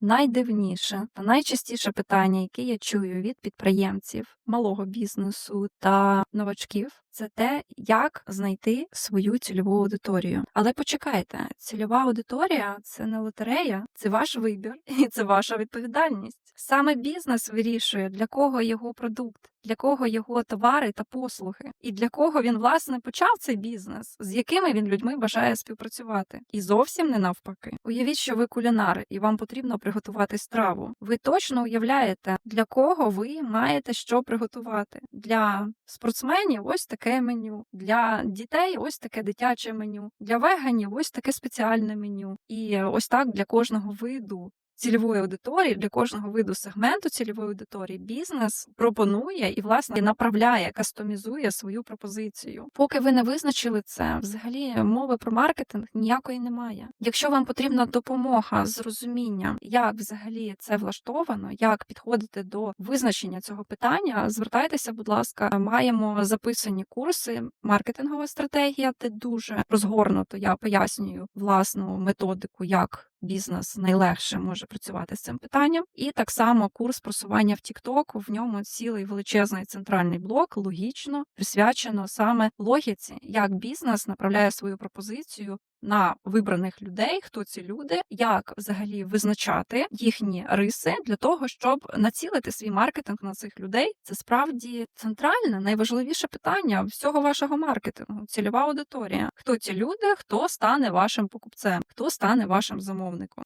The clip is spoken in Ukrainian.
найдивніше та найчастіше питання, яке я чую від підприємців малого бізнесу та новачків, це те, як знайти свою цільову аудиторію. Але почекайте, цільова аудиторія це не лотерея, це ваш вибір і це ваша відповідальність. Саме бізнес вирішує, для кого його продукт, для кого його товари та послуги, і для кого він власне почав цей бізнес, з якими він людьми бажає співпрацювати, і зовсім не навпаки. Уявіть, що ви кулінар, і вам потрібно приготувати страву. Ви точно уявляєте, для кого ви маєте що приготувати. Для спортсменів ось таке меню, для дітей ось таке дитяче меню, для веганів ось таке спеціальне меню. І ось так для кожного виду цільової аудиторії, для кожного виду сегменту цільової аудиторії бізнес пропонує і власне направляє, кастомізує свою пропозицію. Поки ви не визначили це, взагалі мови про маркетинг ніякої немає. Якщо вам потрібна допомога з розумінням, як взагалі це влаштовано, як підходити до визначення цього питання, звертайтеся, будь ласка, маємо записані курси маркетингова стратегія, де дуже розгорнуто я пояснюю власну методику, як бізнес найлегше може працювати з цим питанням. І так само курс просування в TikTok, в ньому цілий величезний центральний блок, логічно присвячено саме логіці, як бізнес направляє свою пропозицію. На вибраних людей, хто ці люди, як взагалі визначати їхні риси для того, щоб націлити свій маркетинг на цих людей, це справді центральне, найважливіше питання всього вашого маркетингу. Цільова аудиторія. Хто ці люди, хто стане вашим покупцем, хто стане вашим замовником.